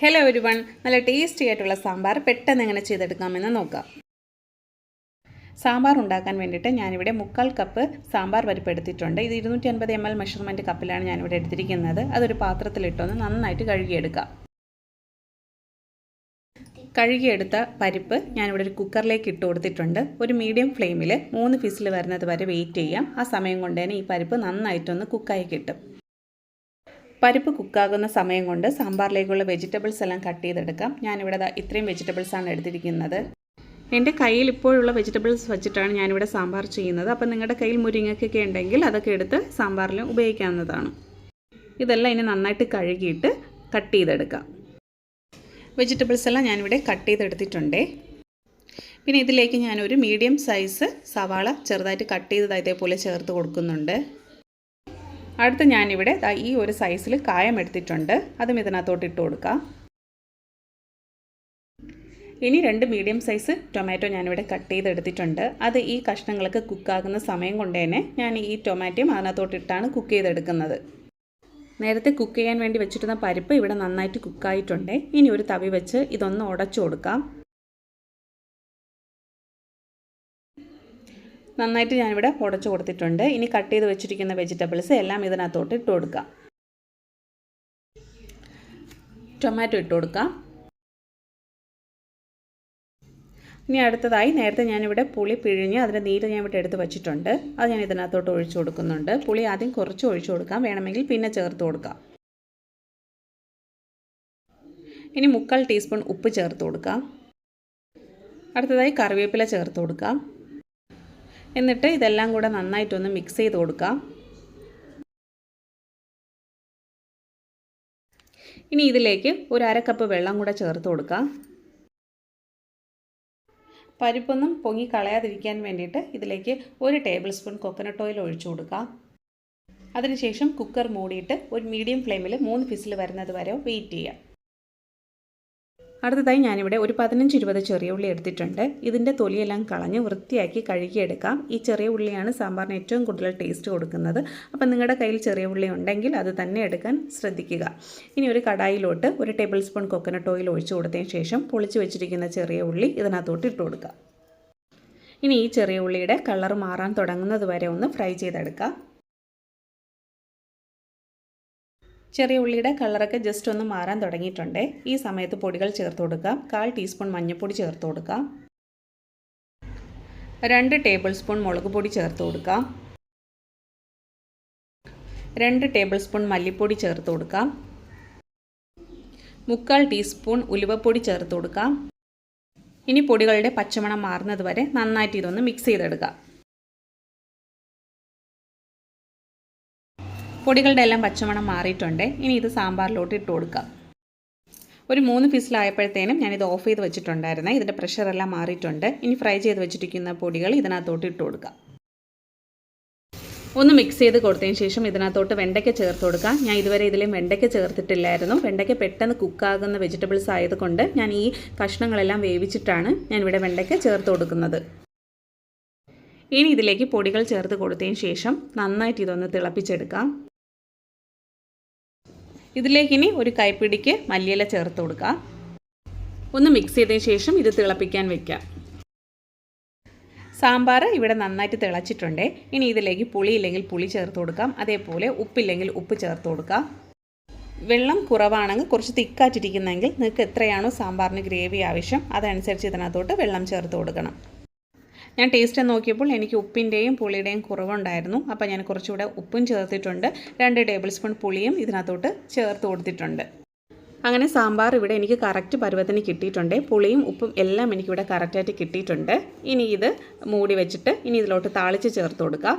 Hello ഒരു one നല്ല tasty ആയിട്ടുള്ള സാമ്പാർ പെട്ടെന്ന് എങ്ങനെ ചെയ്തെടുക്കാമെന്ന് നോക്കാം. സാമ്പാർ ഉണ്ടാക്കാൻ വേണ്ടിയിട്ട് ഞാനിവിടെ മുക്കാൽ കപ്പ് സാമ്പാർ പരിപ്പ് എടുത്തിട്ടുണ്ട്. ഇത് ഇരുന്നൂറ്റി അൻപത് എം എൽ മെഷർമെന്റ് കപ്പിലാണ് ഞാനിവിടെ എടുത്തിരിക്കുന്നത്. അതൊരു പാത്രത്തിലിട്ടൊന്ന് നന്നായിട്ട് കഴുകിയെടുക്കാം. കഴുകിയെടുത്ത പരിപ്പ് ഞാനിവിടെ ഒരു കുക്കറിലേക്ക് ഇട്ട് കൊടുത്തിട്ടുണ്ട്. ഒരു മീഡിയം ഫ്ലെയിമിൽ മൂന്ന് ഫിസിൽ വരുന്നത് വരെ വെയിറ്റ് ചെയ്യാം. ആ സമയം കൊണ്ട് തന്നെ ഈ പരിപ്പ് നന്നായിട്ടൊന്ന് കുക്കായി കിട്ടും. പരിപ്പ് കുക്കാകുന്ന സമയം കൊണ്ട് സാമ്പാറിലേക്കുള്ള വെജിറ്റബിൾസ് എല്ലാം കട്ട് ചെയ്തെടുക്കാം. ഞാനിവിടെ ഇത്രയും വെജിറ്റബിൾസാണ് എടുത്തിരിക്കുന്നത്. എന്റെ കയ്യിൽ ഇപ്പോഴുള്ള വെജിറ്റബിൾസ് വെച്ചിട്ടാണ് ഞാനിവിടെ സാമ്പാർ ചെയ്യുന്നത്. അപ്പം നിങ്ങളുടെ കയ്യിൽ മുരിങ്ങക്കൊക്കെ ഉണ്ടെങ്കിൽ അതൊക്കെ എടുത്ത് സാമ്പാറിൽ ഉപയോഗിക്കാവുന്നതാണ്. ഇതെല്ലാം ഇനി നന്നായിട്ട് കഴുകിയിട്ട് കട്ട് ചെയ്തെടുക്കാം. വെജിറ്റബിൾസ് എല്ലാം ഞാനിവിടെ കട്ട് ചെയ്തെടുത്തിട്ടുണ്ടേ. പിന്നെ ഇതിലേക്ക് ഞാനൊരു മീഡിയം സൈസ് സവാള ചെറുതായിട്ട് കട്ട് ചെയ്തത് ഇതേപോലെ ചേർത്ത് കൊടുക്കുന്നുണ്ട്. അടുത്ത് ഞാനിവിടെ ഈ ഒരു സൈസിൽ കായം എടുത്തിട്ടുണ്ട്. അതും ഇതിനകത്തോട്ട് ഇട്ട് കൊടുക്കാം. ഇനി രണ്ട് മീഡിയം സൈസ് ടൊമാറ്റോ ഞാനിവിടെ കട്ട് ചെയ്തെടുത്തിട്ടുണ്ട് അത് ഈ കഷ്ണങ്ങൾക്ക് കുക്കാകുന്ന സമയം കൊണ്ട് തന്നെ ഞാൻ ഈ ടൊമാറ്റോയും അതിനകത്തോട്ടിട്ടാണ് കുക്ക് ചെയ്തെടുക്കുന്നത് നേരത്തെ കുക്ക് ചെയ്യാൻ വേണ്ടി വെച്ചിരുന്ന പരിപ്പ് ഇവിടെ നന്നായിട്ട് കുക്കായിട്ടുണ്ട് ഇനി ഒരു തവി വെച്ച് ഇതൊന്ന് ഉടച്ചു കൊടുക്കാം. നന്നായിട്ട് ഞാനിവിടെ ഉടച്ചു കൊടുത്തിട്ടുണ്ട്. ഇനി കട്ട് ചെയ്ത് വെച്ചിരിക്കുന്ന വെജിറ്റബിൾസ് എല്ലാം ഇതിനകത്തോട്ട് ഇട്ട് കൊടുക്കാം. ടൊമാറ്റോ ഇട്ട് കൊടുക്കാം. ഇനി അടുത്തതായി നേരത്തെ ഞാനിവിടെ പുളി പിഴിഞ്ഞ് അതിന്റെ നീര് ഞാൻ ഇവിടെ എടുത്ത് വെച്ചിട്ടുണ്ട്. അത് ഞാൻ ഇതിനകത്തോട്ട് ഒഴിച്ചു കൊടുക്കുന്നുണ്ട്. പുളി ആദ്യം കുറച്ച് ഒഴിച്ചു കൊടുക്കാം. വേണമെങ്കിൽ പിന്നെ ചേർത്ത് കൊടുക്കാം. ഇനി മുക്കാൽ ടീസ്പൂൺ ഉപ്പ് ചേർത്ത് കൊടുക്കാം. അടുത്തതായി കറിവേപ്പില ചേർത്ത് കൊടുക്കാം. എന്നിട്ട് ഇതെല്ലാം കൂടെ നന്നായിട്ടൊന്ന് മിക്സ് ചെയ്ത് കൊടുക്കാം. ഇനി ഇതിലേക്ക് ഒരു അര കപ്പ് വെള്ളം കൂടെ ചേർത്ത് കൊടുക്കാം. പരിപ്പൊന്നും പൊങ്ങി കളയാതിരിക്കാൻ വേണ്ടിയിട്ട് ഇതിലേക്ക് ഒരു ടേബിൾ സ്പൂൺ കൊക്കനട്ട് ഓയിൽ ഒഴിച്ചു കൊടുക്കാം. അതിനുശേഷം കുക്കർ മൂടിയിട്ട് ഒരു മീഡിയം ഫ്ലെയിമിൽ മൂന്ന് ഫിസിൽ വരുന്നത് വരെ വെയിറ്റ് ചെയ്യാം. അടുത്തതായി ഞാനിവിടെ ഒരു പതിനഞ്ച് ഇരുപത് ചെറിയ ഉള്ളി എടുത്തിട്ടുണ്ട്. ഇതിന്റെ തൊലിയെല്ലാം കളഞ്ഞ് വൃത്തിയാക്കി കഴുകിയെടുക്കാം. ഈ ചെറിയ ഉള്ളിയാണ് സാമ്പാറിന് ഏറ്റവും കൂടുതൽ ടേസ്റ്റ് കൊടുക്കുന്നത്. അപ്പം നിങ്ങളുടെ കയ്യിൽ ചെറിയ ഉള്ളി ഉണ്ടെങ്കിൽ അത് തന്നെ എടുക്കാൻ ശ്രദ്ധിക്കുക. ഇനി ഒരു കടായിലോട്ട് ഒരു ടേബിൾ സ്പൂൺ കൊക്കനട്ട് ഓയിൽ ഒഴിച്ചു കൊടുത്തതിന് ശേഷം പൊളിച്ച് വെച്ചിരിക്കുന്ന ചെറിയ ഉള്ളി ഇതിനകത്തോട്ട് ഇട്ട് കൊടുക്കുക. ഇനി ഈ ചെറിയ ഉള്ളിയുടെ കളർ മാറാൻ തുടങ്ങുന്നത് വരെ ഒന്ന് ഫ്രൈ ചെയ്തെടുക്കാം. ചെറിയ ഉള്ളിയുടെ കളറൊക്കെ ജസ്റ്റ് ഒന്ന് മാറാൻ തുടങ്ങിയിട്ടുണ്ട്. ഈ സമയത്ത് പൊടികൾ ചേർത്ത് കൊടുക്കാം. കാൽ ടീസ്പൂൺ മഞ്ഞൾപ്പൊടി ചേർത്ത് കൊടുക്കാം. രണ്ട് ടേബിൾ സ്പൂൺ മുളക് പൊടി ചേർത്ത് കൊടുക്കാം. രണ്ട് ടേബിൾ സ്പൂൺ മല്ലിപ്പൊടി ചേർത്ത് കൊടുക്കാം. മുക്കാൽ ടീസ്പൂൺ ഉലുവപ്പൊടി ചേർത്ത് കൊടുക്കാം. ഇനി പൊടികളുടെ പച്ചമണം മാറുന്നത് വരെ നന്നായിട്ട് ഇതൊന്ന് മിക്സ് ചെയ്തെടുക്കാം. പൊടികളുടെ എല്ലാം പച്ചമണം മാറിയിട്ടുണ്ട്. ഇനി ഇത് സാമ്പാറിലോട്ട് ഇട്ട് കൊടുക്കാം. ഒരു മൂന്ന് പീസിലായപ്പോഴത്തേനും ഞാനിത് ഓഫ് ചെയ്ത് വെച്ചിട്ടുണ്ടായിരുന്നേ. ഇതിന്റെ പ്രഷറെല്ലാം മാറിയിട്ടുണ്ട്. ഇനി ഫ്രൈ ചെയ്ത് വെച്ചിരിക്കുന്ന പൊടികൾ ഇതിനകത്തോട്ട് ഇട്ട് കൊടുക്കാം. ഒന്ന് മിക്സ് ചെയ്ത് കൊടുത്തതിന് ശേഷം ഇതിനകത്തോട്ട് വെണ്ടയ്ക്ക ചേർത്ത് കൊടുക്കാം. ഞാൻ ഇതുവരെ ഇതിലും വെണ്ടയ്ക്ക ചേർത്തിട്ടില്ലായിരുന്നു. വെണ്ടയ്ക്ക പെട്ടെന്ന് കുക്കാകുന്ന വെജിറ്റബിൾസ് ആയതുകൊണ്ട് ഞാൻ ഈ കഷ്ണങ്ങളെല്ലാം വേവിച്ചിട്ടാണ് ഞാൻ ഇവിടെ വെണ്ടയ്ക്ക ചേർത്ത് കൊടുക്കുന്നത്. ഇനി ഇതിലേക്ക് പൊടികൾ ചേർത്ത് കൊടുത്തതിന് ശേഷം നന്നായിട്ട് ഇതൊന്ന് തിളപ്പിച്ചെടുക്കാം. ഇതിലേക്ക് ഇനി ഒരു കൈപ്പിടിക്ക് മല്ലിയില ചേർത്ത് കൊടുക്കാം. ഒന്ന് മിക്സ് ചെയ്തതിന് ശേഷം ഇത് തിളപ്പിക്കാൻ വെക്കാം. സാമ്പാർ ഇവിടെ നന്നായിട്ട് തിളച്ചിട്ടുണ്ട്. ഇനി ഇതിലേക്ക് പുളി ഇല്ലെങ്കിൽ പുളി ചേർത്ത് കൊടുക്കാം. അതേപോലെ ഉപ്പില്ലെങ്കിൽ ഉപ്പ് ചേർത്ത് കൊടുക്കാം. വെള്ളം കുറവാണെങ്കിൽ കുറച്ച് തിക്കാറ്റിരിക്കുന്നെങ്കിൽ നിങ്ങൾക്ക് എത്രയാണോ സാമ്പാറിന് ഗ്രേവി ആവശ്യം അതനുസരിച്ച് ഇതിനകത്തോട്ട് വെള്ളം ചേർത്ത് കൊടുക്കണം. ഞാൻ ടേസ്റ്റ് നോക്കിയപ്പോൾ എനിക്ക് ഉപ്പിന്റെയും പുളിയുടെയും കുറവുണ്ടായിരുന്നു. അപ്പോൾ ഞാൻ കുറച്ചുകൂടെ ഉപ്പും ചേർത്തിട്ടുണ്ട്. രണ്ട് ടേബിൾ സ്പൂൺ പുളിയും ഇതിനകത്തോട്ട് ചേർത്ത് കൊടുത്തിട്ടുണ്ട്. അങ്ങനെ സാമ്പാർ ഇവിടെ എനിക്ക് കറക്റ്റ് പരുവത്തിന് കിട്ടിയിട്ടുണ്ട്. പുളിയും ഉപ്പും എല്ലാം എനിക്കിവിടെ കറക്റ്റായിട്ട് കിട്ടിയിട്ടുണ്ട്. ഇനി ഇത് മൂടി വെച്ചിട്ട് ഇനി ഇതിലോട്ട് താളിച്ച് ചേർത്ത് കൊടുക്കുക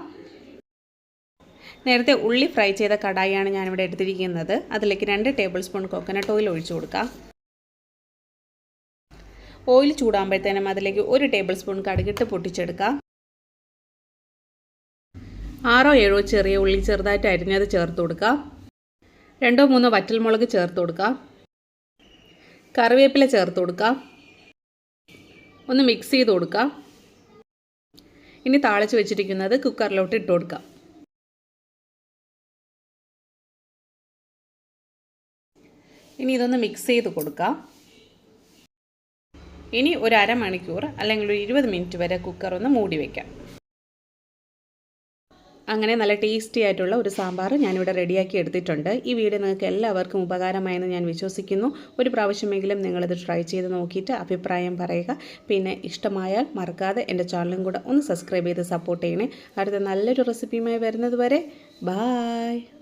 നേരത്തെ ഉള്ളി ഫ്രൈ ചെയ്ത കടായിയാണ് ഞാനിവിടെ എടുത്തിരിക്കുന്നത്. അതിലേക്ക് രണ്ട് ടേബിൾ സ്പൂൺ കോക്കനട്ട് ഓയിൽ ഒഴിച്ചു കൊടുക്കാം. ഓയിൽ ചൂടാകുമ്പോഴത്തേനും അതിലേക്ക് ഒരു ടേബിൾ സ്പൂൺ കടുകിട്ട് പൊട്ടിച്ചെടുക്കാം. ആറോ ഏഴോ ചെറിയ ഉള്ളി ചെറുതായിട്ട് അരിഞ്ഞത് ചേർത്ത് കൊടുക്കാം. രണ്ടോ മൂന്നോ വറ്റൽമുളക് ചേർത്ത് കൊടുക്കാം. കറിവേപ്പില ചേർത്ത് കൊടുക്കാം. ഒന്ന് മിക്സ് ചെയ്ത് കൊടുക്കാം. ഇനി താളിച്ച് വെച്ചിരിക്കുന്നത് കുക്കറിലോട്ട് ഇട്ട് കൊടുക്കാം. ഇനി ഇതൊന്ന് മിക്സ് ചെയ്ത് കൊടുക്കാം. ഇനി ഒരു അരമണിക്കൂർ അല്ലെങ്കിൽ ഒരു ഇരുപത് മിനിറ്റ് വരെ കുക്കർ ഒന്ന് മൂടി വയ്ക്കാം അങ്ങനെ നല്ല ടേസ്റ്റി ആയിട്ടുള്ള ഒരു സാമ്പാർ ഞാനിവിടെ റെഡിയാക്കി എടുത്തിട്ടുണ്ട്. ഈ വീഡിയോ നിങ്ങൾക്ക് എല്ലാവർക്കും ഉപകാരമായെന്ന് ഞാൻ വിശ്വസിക്കുന്നു. ഒരു പ്രാവശ്യമെങ്കിലും നിങ്ങളിത് ട്രൈ ചെയ്ത് നോക്കിയിട്ട് അഭിപ്രായം പറയുക. പിന്നെ ഇഷ്ടമായാൽ മറക്കാതെ എന്റെ ചാനലും കൂടെ ഒന്ന് സബ്സ്ക്രൈബ് ചെയ്ത് സപ്പോർട്ട് ചെയ്യണേ. അടുത്ത നല്ലൊരു റെസിപ്പിയുമായി വരുന്നത് വരെ ബായ്